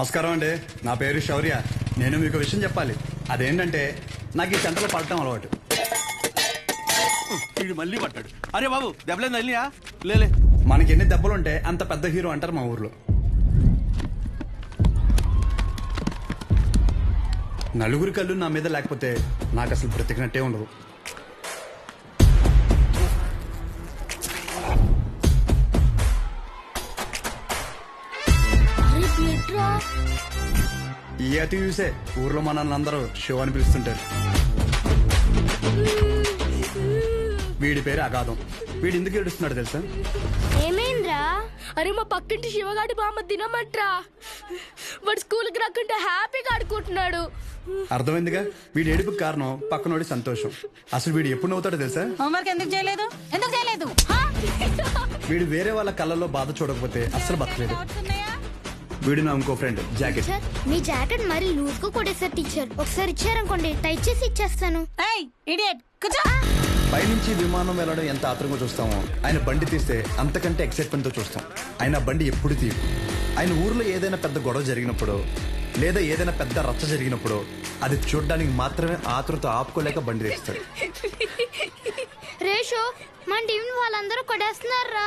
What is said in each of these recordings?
నమస్కారం అండి. నా పేరు శౌర్య. నేను మీకు విషయం చెప్పాలి. అదేంటంటే నాకు ఈ చెంటలో పడటం అలవాటు. వీడు మళ్ళీ పట్టాడు అరే బాబు దెబ్బలేదు తల్లియా లేలే మనకి ఎన్ని దెబ్బలుంటే అంత పెద్ద హీరో అంటారు మా ఊర్లో. నలుగురి కళ్ళు నా మీద లేకపోతే నాకు అసలు బ్రతికినట్టే ఉండదు. ఈ అతి చూసే? ఊర్లో మనల్ని అందరూ షో అని పిలుస్తుంటారు. వీడి పేరు అగాధం. వీడు ఎందుకు ఏడుస్తున్నాడు తెలుసా? ఏమైందిరా? అరే మా పక్కింటి శివగాడి బామ్మ తినమంట్రా. వాడు స్కూల్కి రాకుంటే హ్యాపీగా ఆడుకుంటున్నాడు. అర్థమైందిగా? వీడి ఏడుపుకి కారణం పక్కనోడి సంతోషం. అసలు వీడు ఎప్పుడు నవ్వుతాడో తెలుసా? హోంవర్క్ ఎందుకు చేయలేదు? ఎందుకు చేయలేదు? వీడు వేరే వాళ్ళ కళ్ళల్లో బాధ చూడకపోతే అస్సలు బతకలేదు. వీడు నా ఇంకో ఫ్రెండ్ జాకెట్ సార్ మీ జాకెట్ మరి లూజ్గా కొట్టేసారు టీచర్ ఒకసారి ఇచ్చారనుకోండి టైట్ చేసి ఇచ్చేస్తాను. ఏయ్ ఇడియట్ కూర్చో. పైనుంచి విమానం వెళ్ళడం ఎంత ఆత్రంగా చూస్తామో ఆయన బండి తీస్తే అంతకంటే ఎక్సైట్మెంట్తో చూస్తాం. ఆయన బండి ఎప్పుడు తీయు ఆయన ఊర్లో ఏదైనా పెద్ద గొడవ జరిగినప్పుడు లేదా ఏదైనా పెద్ద రచ్చ జరిగినప్పుడు అది చూడడానికి మాత్రమే ఆతృత ఆపుకోలేక బండి తీస్తాడు. రేషో మన టీం వాళ్ళందరూ కొట్టేస్తున్నారా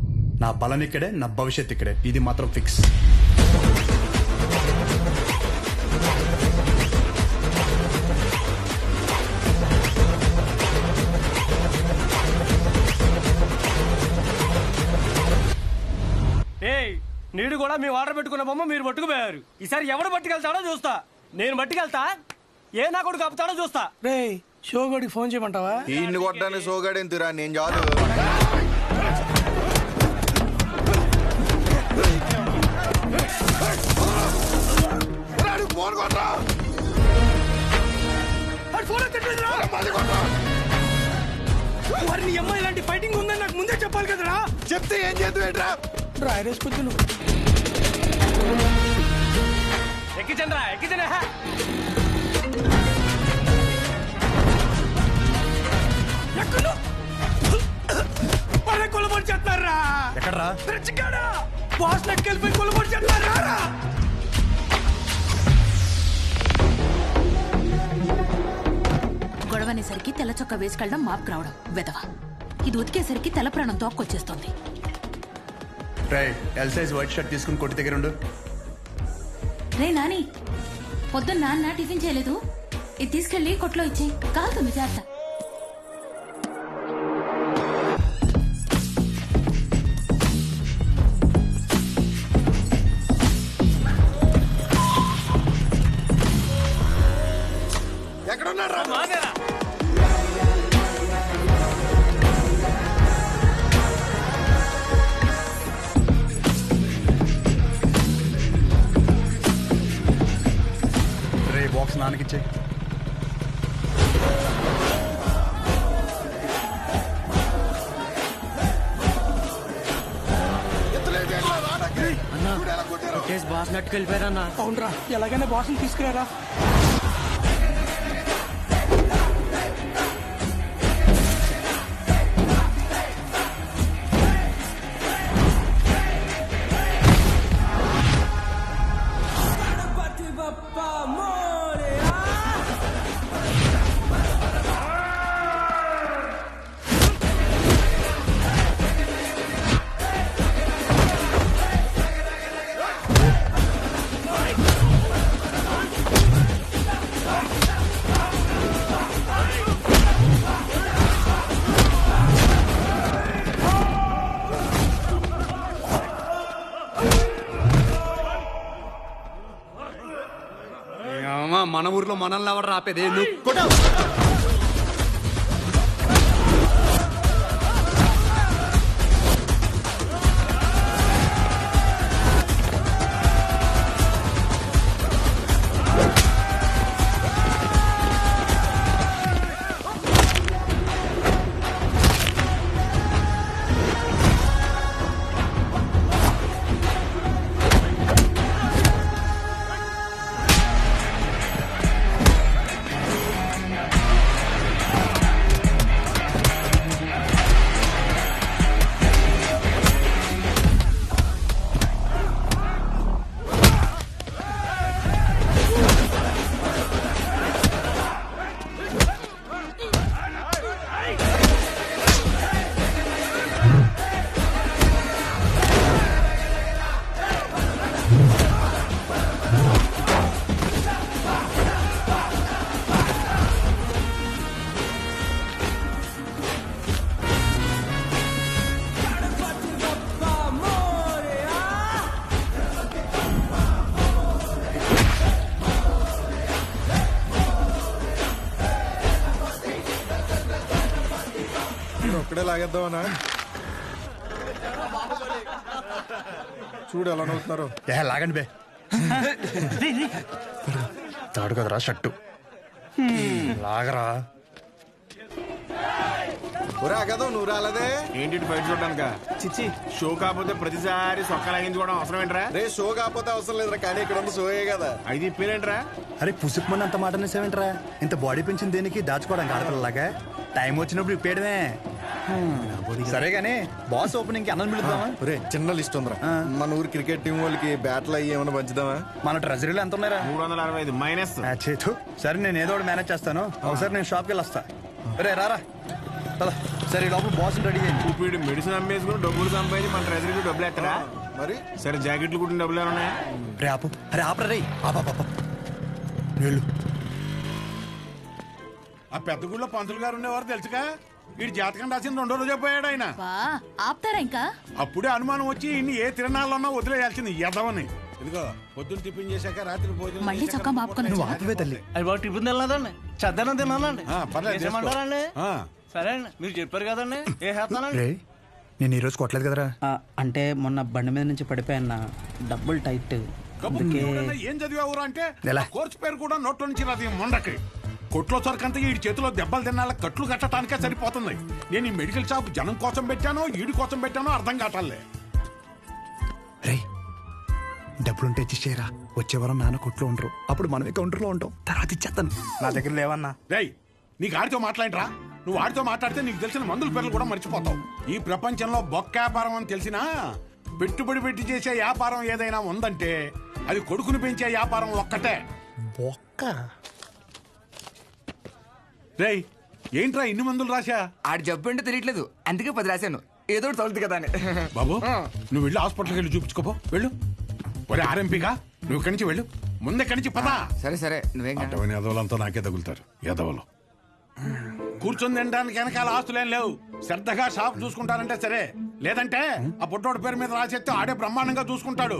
నా బలం ఇక్కడే నా భవిష్యత్ ఇక్కడే. ఇది మాత్రం ఫిక్స్ ఏయ్ నీడు కూడా మీ ఆర్డర్ పెట్టుకున్న బొమ్మ మీరు పట్టుకుపోయారు. ఈసారి ఎవడు పట్టుకెళ్తాడో చూస్తా. నేను పట్టుకెళ్తా. ఏ నా కొడుకు ఆపుతాడో చూస్తా. రే షోగోడికి ఫోన్ చేయమంటావా? ఈ కొట్టడానికి సోగాడేంతిరా నేను చాలు. ఫోన్ కొట్టరా? మరి నీ అమ్మాయి ఇలాంటి ఫైటింగ్ ఉందని నాకు ముందే చెప్పాలి కదరా. చెప్తే ఏం చేద్దు ఏంట్రా? డ్రైరేసి కొంచెం నువ్వు ఎక్కిచండ్రా ఎక్కిచండి ఎక్కడ? అరే కొలబడి చేస్తారా ఎక్కడ్రా? బాస్ నెక్కెళ్ళిపోయి కొలబడి చేస్తారా గొడవనేసరికి తెల్ల చొక్క వేసుకెళ్ళడం మాపుకు రావడం. వెదవ ఇది ఉతికేసరికి తెల్ల ప్రాణం తోక్కొచ్చేస్తుంది రై ఎల్ సైజ్ వైట్ షర్ట్ తీసుకుని కొట్టి దగ్గర ఉండు. రే నాని పొద్దున్న నాన్న టిఫిన్ చేయలేదు. ఇది తీసుకెళ్ళి కొట్లో ఇచ్చి కాలుతుంది జాగ్రత్త. నాన్నకిచ్చే కేసు బాస్ నట్టుకెళ్ళిపోయారన్నా. అవునరా ఎలాగైనా బాస్ని తీసుకురారా? మన ఊర్లో మనల్ని ఎవరు రాపేదే నువ్వు కొట్టావు ఒక్కడే లాగేద్దామనా? చూడు ఎలా నవ్వుతున్నారు ఏ లాగండి బే. తాడు కదరా షట్టు లాగరా. ఒరే అగదో నువ్వు రాలేదే? ఏంటి బయట చూడడానిక? చిచ్చి. షో కాకపోతే ప్రతిసారి సొక్క లాగించుకోవడం అవసరం ఏంట్రా? రే షో కాకపోతే అవసరం లేదురా కానీ ఇక్కడ ఉంది షోయే కదా. ఐదు ఇప్పేరేంట్రా అరే పుసుకుమని అంత మాట అనేసేవేంట్రా? ఇంత బాడీ పెంచిన దేనికి దాచుకోవడానికి ఆడపిల్లలాగా? టైం వచ్చినప్పుడు ఇప్పేయడమే. సరే గానీ బాస్ ఓపెనింగ్కి అన్నం పిలుద్దామా ఒరే చిన్న లిస్ట్ ఉందిరా. మన ఊరు క్రికెట్ టీం వాళ్ళకి బ్యాట్లు అయ్యి ఏమైనా పంచుదామా? మన ట్రెజరీలో ఎంత ఉన్నారా మూడు వందల అరవై ఐదు మైనస్. చేతు. సరే నేను ఏదో ఒకటి మేనేజ్ చేస్తాను. ఒకసారి నేను షాప్కి వెళ్ళి వస్తా రే రారా. సరే ఈ లోపల బాస్ రెడీ చేయండి వీడు మెడిసిన్ అమ్మేసుకుని డబ్బులు సంపాదించి మన ట్రెజరీకి డబ్బులు ఎత్తరా? మరి? సరే జాకెట్లు కుట్టిన డబ్బులు ఏమన్నా రే ఆపు. అరే ఆపరా రే. ఆపా పాప వెళ్ళు. ఆ పెద్ద గుళ్ళో పంతులు గారు ఉండేవారు తెలుసుగా? వీడి జాతకం రాసిన రెండో రోజే పోయాడు ఆయన. బా ఆపుతారా ఇంకా? అప్పుడే అనుమానం వచ్చి ఇన్ని ఏ తిరణాలన్నా వదిలేయాల్సింది ఎదవని. ఇదిగో పొద్దున్న టిఫిన్ చేశాక రాత్రి భోజనం మళ్ళీ చేశాక చొక్కా మాపుకొని నువ్వు ఆపవే తల్లి. అది బాగా టిఫిన్ తినలేదండి. చద్దనం తినాలండి. ఆ, పర్లేదు, చేసుకో. చేసేయమంటారండి ఆ. సరే అండి మీరు చెప్పారు కదండి. ఏ చేస్తానండి రే నేను ఈరోజు కొట్టలేదు కదరా. ఆ, అంటే మొన్న బండి మీద నుంచి పడిపోయాన్న డబ్బుల్ టైట్. కబుర్లు ఎవడన్నా ఏం చదివావురా అంటే ఎలా? ఆ కోర్సు పేరు కూడా నోట్లో నుంచి రాదు ఈ మొండకి. కొట్లో సరికంతా ఈ చేతిలో దెబ్బలు తినాల కట్లు కట్టడానికే సరిపోతుంది. నేను ఈ మెడికల్ షాప్ జనం కోసం పెట్టానో ఈడి కోసం పెట్టానో అర్థం కావట్లే. రే డబ్బులుంటే ఇచ్చేయరా వచ్చే వారం నాన్న కొట్లో ఉండరు. అప్పుడు మనమే కౌంటర్లో ఉంటాం. తర్వాత ఇచ్చేస్తాను. నా దగ్గర లేవన్నా. రేయ్ నీకు ఆడితో మాట్లాడరా? నువ్వు ఆడితో మాట్లాడితే నీకు తెలిసిన మందుల పేర్లు కూడా మర్చిపోతావు. ఈ ప్రపంచంలో బొక్క వ్యాపారం అని తెలిసినా పెట్టుబడి పెట్టి చేసే వ్యాపారం ఏదైనా ఉందంటే అది కొడుకుని పెంచే వ్యాపారం ఒక్కటే. బొక్క? రేయ్ ఏంట్రా ఇన్ని మందులు రాశా? ఆడు జబ్బు అంటే తెలియట్లేదు. అందుకే పది రాశాను. ఏదో ఒకటి తగులుతుంది కదా అని. బాబు నువ్వు వెళ్ళి హాస్పిటల్కి వెళ్ళి చూపించుకోపో వెళ్ళు. ఒరే ఆర్ఎంపీగా నువ్వు ఇక్కడి నుంచి వెళ్ళు. ముందు ఇక్కడి నుంచి పదా. సరే సరే. నువ్వేం కాదు. అటువంటి ఎదవలంతా నాకే తగులుతారు. ఎదవలు కూర్చొని తినడానికి వెనకాల ఆస్తులేం లేవు. శ్రద్ధగా షాప్ చూసుకుంటారంటే సరే. లేదంటే ఆ పుట్టోడు పేరు మీద రాసేస్తే ఆడే బ్రహ్మాండంగా చూసుకుంటాడు.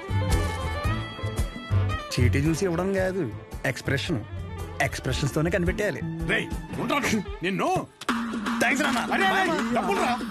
చీటీ చూసి ఇవ్వడం కాదు ఎక్స్ప్రెషన్ ఎక్స్ప్రెషన్స్ తోనే కనిపెట్టేయాలి. రేయ్ ఉంటాను నిన్ను. థ్యాంక్స్ అరే, డబ్బులు రా.